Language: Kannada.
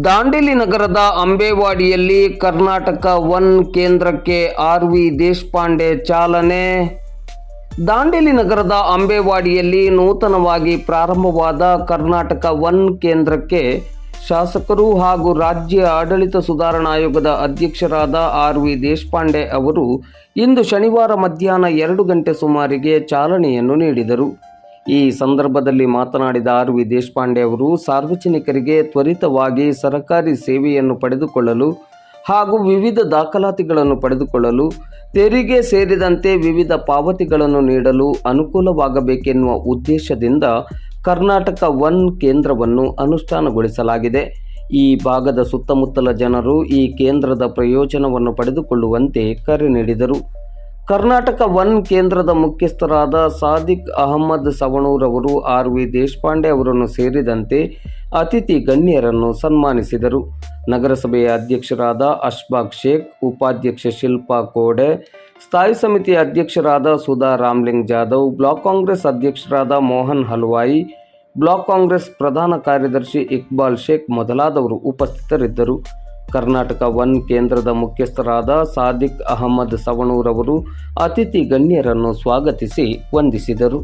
ದಾಂಡೇಲಿ ನಗರದ ಅಂಬೇವಾಡಿಯಲ್ಲಿ ಕರ್ನಾಟಕ ಒನ್ ಕೇಂದ್ರಕ್ಕೆ ಆರ್ ವಿ ದೇಶಪಾಂಡೆ ಚಾಲನೆ. ದಾಂಡೇಲಿ ನಗರದ ಅಂಬೇವಾಡಿಯಲ್ಲಿ ನೂತನವಾಗಿ ಪ್ರಾರಂಭವಾದ ಕರ್ನಾಟಕ ಒನ್ ಕೇಂದ್ರಕ್ಕೆ ಶಾಸಕರು ಹಾಗೂ ರಾಜ್ಯ ಆಡಳಿತ ಸುಧಾರಣಾ ಆಯೋಗದ ಅಧ್ಯಕ್ಷರಾದ ಆರ್ ವಿ ದೇಶಪಾಂಡೆ ಅವರು ಇಂದು ಶನಿವಾರ ಮಧ್ಯಾಹ್ನ ಎರಡು ಗಂಟೆ ಸುಮಾರಿಗೆ ಚಾಲನೆಯನ್ನು ನೀಡಿದರು. ಈ ಸಂದರ್ಭದಲ್ಲಿ ಮಾತನಾಡಿದ ಆರ್ ವಿ ದೇಶಪಾಂಡೆ ಅವರು, ಸಾರ್ವಜನಿಕರಿಗೆ ತ್ವರಿತವಾಗಿ ಸರಕಾರಿ ಸೇವೆಯನ್ನು ಪಡೆದುಕೊಳ್ಳಲು ಹಾಗೂ ವಿವಿಧ ದಾಖಲಾತಿಗಳನ್ನು ಪಡೆದುಕೊಳ್ಳಲು, ತೆರಿಗೆ ಸೇರಿದಂತೆ ವಿವಿಧ ಪಾವತಿಗಳನ್ನು ನೀಡಲು ಅನುಕೂಲವಾಗಬೇಕೆನ್ನುವ ಉದ್ದೇಶದಿಂದ ಕರ್ನಾಟಕ ಒನ್ ಕೇಂದ್ರವನ್ನು ಅನುಷ್ಠಾನಗೊಳಿಸಲಾಗಿದೆ. ಈ ಭಾಗದ ಸುತ್ತಮುತ್ತಲ ಜನರು ಈ ಕೇಂದ್ರದ ಪ್ರಯೋಜನವನ್ನು ಪಡೆದುಕೊಳ್ಳುವಂತೆ ಕರೆ ನೀಡಿದರು. ಕರ್ನಾಟಕ ಒನ್ ಕೇಂದ್ರದ ಮುಖ್ಯಸ್ಥರಾದ ಸಾದಿಕ್ ಅಹಮ್ಮದ್ ಸವಣೂರವರು ಆರ್ ವಿ ದೇಶಪಾಂಡೆ ಅವರನ್ನು ಸೇರಿದಂತೆ ಅತಿಥಿ ಗಣ್ಯರನ್ನು ಸನ್ಮಾನಿಸಿದರು. ನಗರಸಭೆಯ ಅಧ್ಯಕ್ಷರಾದ ಅಶ್ಬಾಕ್ ಶೇಖ್, ಉಪಾಧ್ಯಕ್ಷೆ ಶಿಲ್ಪಾ ಕೋಡೆ, ಸ್ಥಾಯಿ ಸಮಿತಿಯ ಅಧ್ಯಕ್ಷರಾದ ಸುಧಾ ರಾಮ್ಲಿಂಗ್ ಜಾಧವ್, ಬ್ಲಾಕ್ ಕಾಂಗ್ರೆಸ್ ಅಧ್ಯಕ್ಷರಾದ ಮೋಹನ್ ಹಲ್ವಾಯಿ, ಬ್ಲಾಕ್ ಕಾಂಗ್ರೆಸ್ ಪ್ರಧಾನ ಕಾರ್ಯದರ್ಶಿ ಇಕ್ಬಾಲ್ ಶೇಖ್ ಮೊದಲಾದವರು ಉಪಸ್ಥಿತರಿದ್ದರು. ಕರ್ನಾಟಕ ಒನ್ ಕೇಂದ್ರದ ಮುಖ್ಯಸ್ಥರಾದ ಸಾದಿಕ್ ಅಹಮದ್ ಸವಣೂರವರು ಅತಿಥಿ ಗಣ್ಯರನ್ನು ಸ್ವಾಗತಿಸಿ ವಂದಿಸಿದರು.